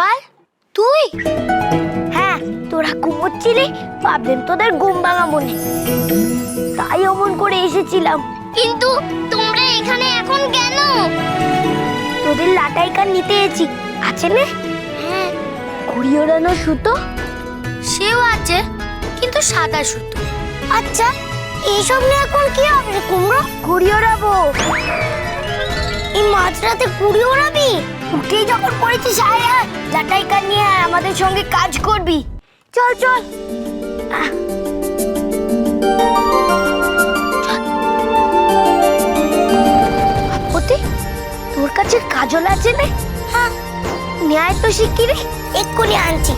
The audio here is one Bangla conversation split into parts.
গোপাল তুই? হ্যাঁ তোরা ঘুমোচ্ছিলি ভাবলেন তোদের ঘুম ভাঙা মনে। তাই অমন করে এসেছিলাম। কিন্তু তোমরা এখানে এখন কেন? তোদের লাটাই কান নিতে এসেছি। আছে না? হ্যাঁ। ঘুড়ি ওড়ানো সুতো? সেও আছে কিন্তু সাদা সুতো। আচ্ছা এইসব নিয়ে এখন কি হবে কুমড়ো? ঘুড়ি ওড়াবো। এই মাঝরাতে ঘুড়ি ওড়াবি? উঠেই যখন পড়েছিস আয়া আয় লাটাই কান নিয়ে আমাদের সঙ্গে কাজ করবি। চল চল। আপত্তি? তোর কাছে কাজল আছে না? হ্যাঁ। ন্যায় তো শিগগিরি এক্ষুনি আনছি।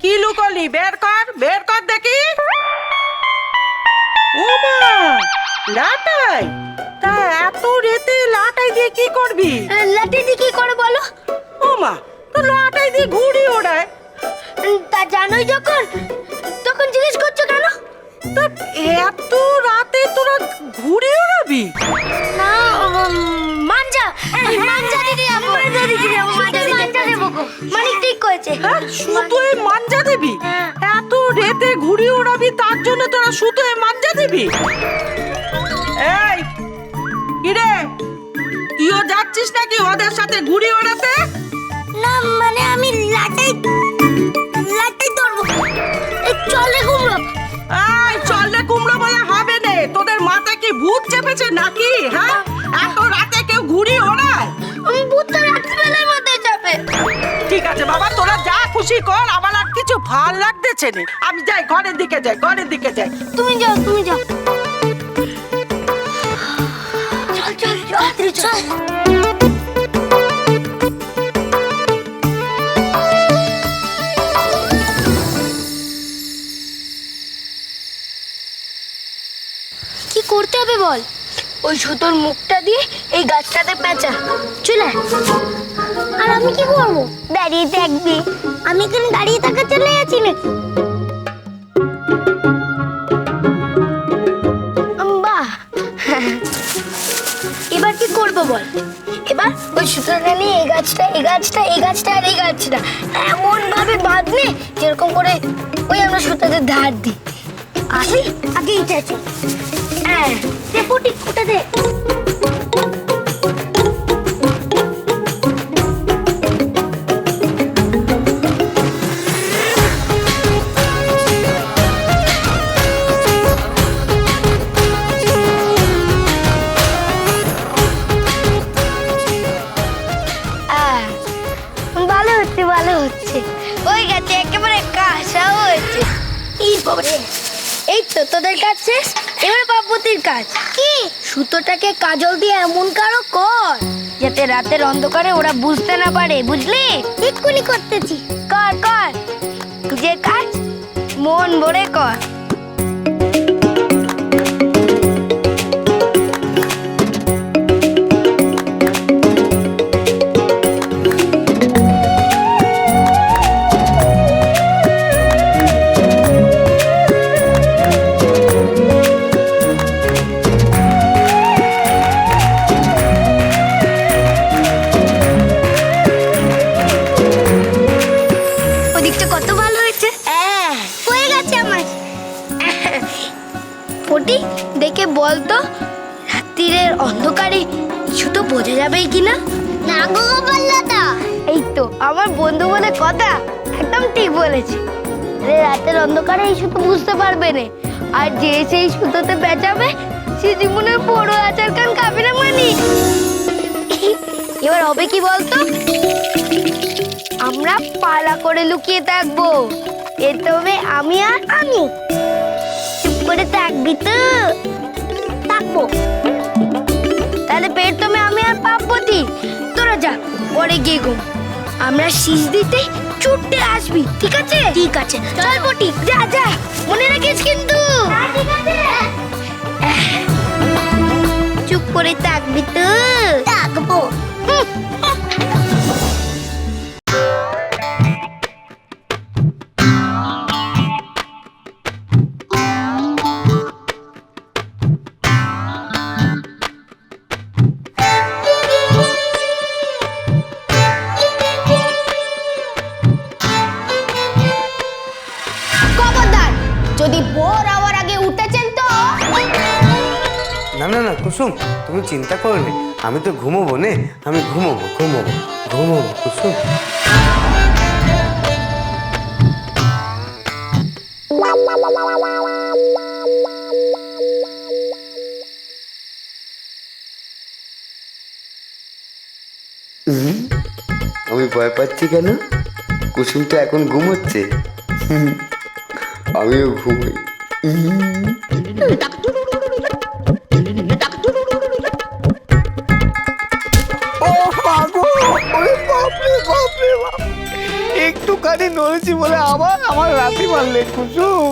কি লুকলি? বের কর বের কর দেখি। ওমা লাটাই। তা এত রেতে লাটাই দিয়ে কি করবি? লাঠি দিয়ে কি করে বলো? ওমা তো লাটাই দিয়ে ঘুড়ি ওড়ায়। তা জানোই যখন তখন জিজ্ঞেস করছ কেন? তা এত রাতে তোরা ঘুড়ি ওড়াবি? না মাঞ্জা। মাঞ্জা দিদি মাঞ্জা দিদি দেবো গো। মানিক ঠিক করেছে। হ্যাঁ সুতোয় মাঞ্জা দিবি? হ্যাঁ। এত রেতে ঘুড়ি ওড়াবি তার জন্য তোরা সুতোয় মাঞ্জা দিবি? এই কিরে তুইও যাচ্ছিস নাকি ওদের সাথে ঘুড়ি ওড়াতে? না মানে আমি লাটাই লাটাই ধরবো। চলে কুমড়ো। এই চললে কুমড়ো বলে হবে নে। তোদের মাথায় কি ভূত চেপেছে নাকি হ্যাঁ? এত রাতে কেউ ঘুড়ি ওড়ায়? আমি ভূতটা রাত্রিবেলার খুশি কর আমার আর কিছু ভালো লাগতেছে না। আমি যাই ঘরের দিকে যাই ঘরের দিকে যাই। তুমি যাও তুমি যাও। চল চল চল। চল। কি করতে হবে বল? ওই সুতোর মুখটা দিয়ে এই গাছটাতে পেঁচা। চলে আর আমি কি করব? দাঁড়িয়ে দেখবি আমি এখানে দাঁড়িয়ে থাকা চলে যাচ্ছি নাকি? এবার কি করব বল? এবার ওই সুতোটা নিয়ে এই গাছটা এই গাছটা এই গাছটা আর এই গাছটা। এমন ভাবে বাঁধনে যেরকম করে ওই আমরা সুতোতে ধার দিই। আসি? আগে এইটা আছে হ্যাঁ আহ, ভালো হচ্ছে ভালো হচ্ছে। ওই গাছে একেবারে কাঁসা হয়েছে বাবারে এই তো তোদের শেষ? এবারে বাবুতির কাজ। কি? সুতোটাকে কাজল দিয়ে এমন কারও কর যাতে রাতের অন্ধকারে ওরা বুঝতে না পারে বুঝলি? এক্ষুনি করতেছি। কর কর। যে কাজ মন ভরে কর। রাত্রিরের অন্ধকারে কিছু তো বোঝা যাবে কিনা? না গো গোপাল্লাদা এই তো আমার বন্ধু বলে কথা একদম ঠিক বলেছে। আরে রাতের অন্ধকারে এই সুতো বুঝতে পারবে না। আর যে সেই সুতোতে পেঁচাবে সে জীবনের বড় আচার কান খাবে না মানি। এবার হবে কি বলতো? আমরা পালা করে লুকিয়ে থাকব। এ তবে আমি আর আমি। চুপ করে থাকবি তো। থাকব। তাহলে পেট তুমি আমি আর পাপপতি তোরা যা পরে গিয়ে গো আমরা শীষ দিতে ছুটতে আসবি ঠিক আছে? ঠিক আছে। চল বটি যা যা মনে রাখিস কিন্তু। চুপ করে থাকবি তো। থাকব। না না কুসুম তুমি চিন্তা করো নে। আমি তো ঘুমোবো নে আমি ঘুমোবো ঘুমোবো ঘুমোবো কুসুম। আমি ভয় পাচ্ছি কেন? কুসুমটা এখন ঘুমোচ্ছে। আমিও ঘুমোই। একটুখানি নড়েছি বলে আবার আমার রাতি মারলে কুসুম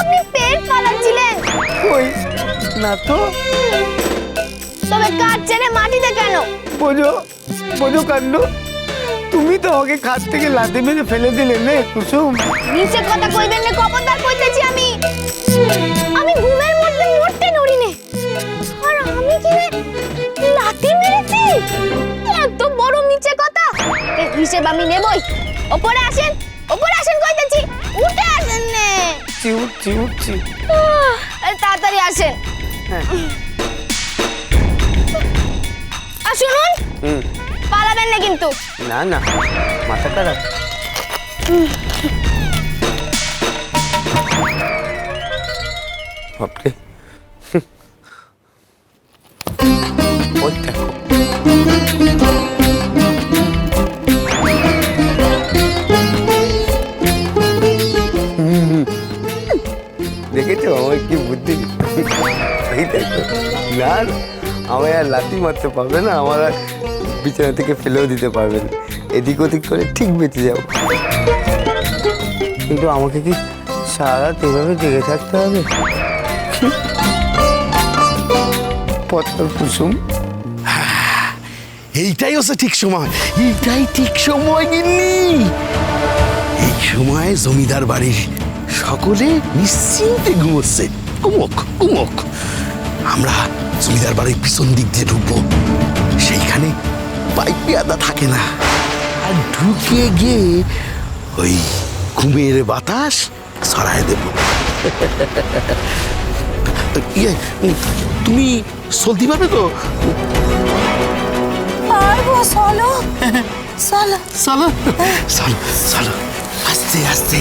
আপনি পেট পালাচ্ছিলেন। কই? না তো। তবে কাজ ছেড়ে মাটিতে কেন? বোঝো বোঝো কাণ্ড। তুমি তো আমাকে খাট থেকে লাথি মেরে ফেলে দিলে নে কুসুম। নিচে কথা কইবেন না কইতেছি আমি। আমি ঘুমের এত বড় নিচে কথা। এর হিসেব আমি নেবই। ওপরে আসেন ওপরে আসেন কইতেছি। উঠে আসেন নে। উঠছি উঠছি উঠছি। তাড়াতাড়ি আসেন। হ্যাঁ। আর শুনুন পালাবেন না কিন্তু। না না মাথা খারাপ। বাপরে। কি বুদ্ধি? এই দেখো না আমায় আর লাথি মারতে পারবে না, আমার আর বিছানা থেকে ফেলেও দিতে পারবে না। এদিক ওদিক করে ঠিক বেঁচে যাব। কিন্তু আমাকে কি সারা এভাবে জেগে থাকতে হবে? পত্তর কুসুম। এইটাই হচ্ছে ঠিক সময়। এইটাই ঠিক সময়, গিন্নি। এই সময় জমিদার বাড়ির সকলে নিশ্চিন্তে ঘুমোচ্ছে। কুমক কুমক আমরা জমিদার বাড়ির পিছন দিক দিয়ে ঢুকবো। সেইখানে পাইপ পেয়াদা থাকে না। আর ঢুকে গিয়ে ওই ঘুমের বাতাস ছড়ায় দেব। ইয়ে তুমি চলতে পারবে তো? পারব চলো। চলো। চলো চলো চলো। আস্তে আস্তে।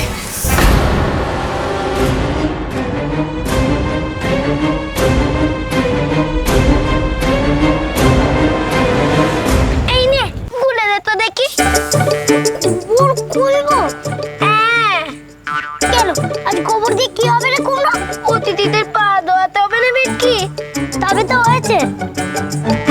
তবে তো হয়েছে